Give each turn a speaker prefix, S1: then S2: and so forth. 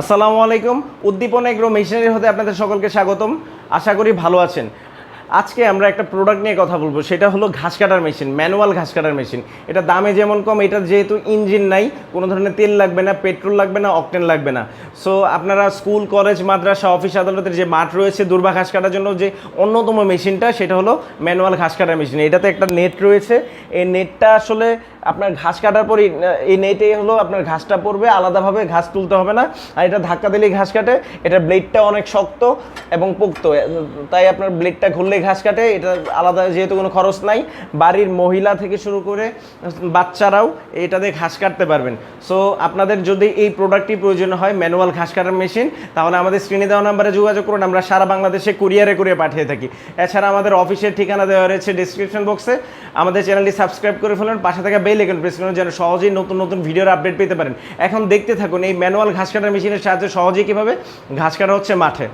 S1: আসসালামু আলাইকুম। উদ্দীপন agro machinery হতে আপনাদের সকলকে স্বাগতম। আশা করি ভালো আছেন। আজকে আমরা একটা প্রোডাক্ট নিয়ে কথা বলব, সেটা হলো ঘাস কাটার মেশিন ম্যানুয়াল ঘাস কাটার মেশিন। এটা দামে যেমন কম, এটা যেহেতু ইঞ্জিন নাই, কোনো ধরনের তেল লাগবে না পেট্রোল লাগবে না অকটেন লাগবে না। সো আপনারা স্কুল কলেজ মাদ্রাসা অফিস আদালতের যে মাঠ রয়েছে দুর্বা ঘাস কাটার জন্য, যে অন্যতম মেশিনটা, সেটা হলো ম্যানুয়াল ঘাস কাটার মেশিন। এটাতে একটা নেট রয়েছে। এই নেটটা আসলে আপনার ঘাস কাটার পরই এই নেটে হলো আপনার ঘাসটা পড়বে, আলাদাভাবে ঘাস তুলতে হবে না। আর এটা ধাক্কা দিলেই ঘাস কাটে। এটা ব্লেডটা অনেক শক্ত এবং পোক্ত তাই আপনার ব্লেডটা ঘুরলে ঘাস কাটে। এটা আলাদা যেহেতু কোনো খরচ নাই। বাড়ির মহিলা থেকে শুরু করে বাচ্চারাও এটাতে ঘাস কাটতে পারবেন। সো আপনাদের যদি এই প্রোডাক্টটি প্রয়োজন হয় ম্যানুয়াল ঘাস কাটার মেশিন তাহলে আমাদের স্ক্রিনে দেওয়া নাম্বারে যোগাযোগ করুন। আমরা সারা বাংলাদেশে কুরিয়ারে করে পাঠিয়ে থাকি। এছাড়া আমাদের অফিসের ঠিকানা দেওয়া রয়েছে ডিসক্রিপশন বক্সে আমাদের চ্যানেলটি সাবস্ক্রাইব করে ফেলুন। পাশে থাকা বেল আইকন প্রেস করুন যেন সহজেই নতুন নতুন ভিডিওর আপডেট পেতে পারেন। এখন দেখতে থাকুন, এই ম্যানুয়াল ঘাস কাটার মেশিনের সাহায্যে সহজেই কীভাবে ঘাস কাটা হচ্ছে মাঠে।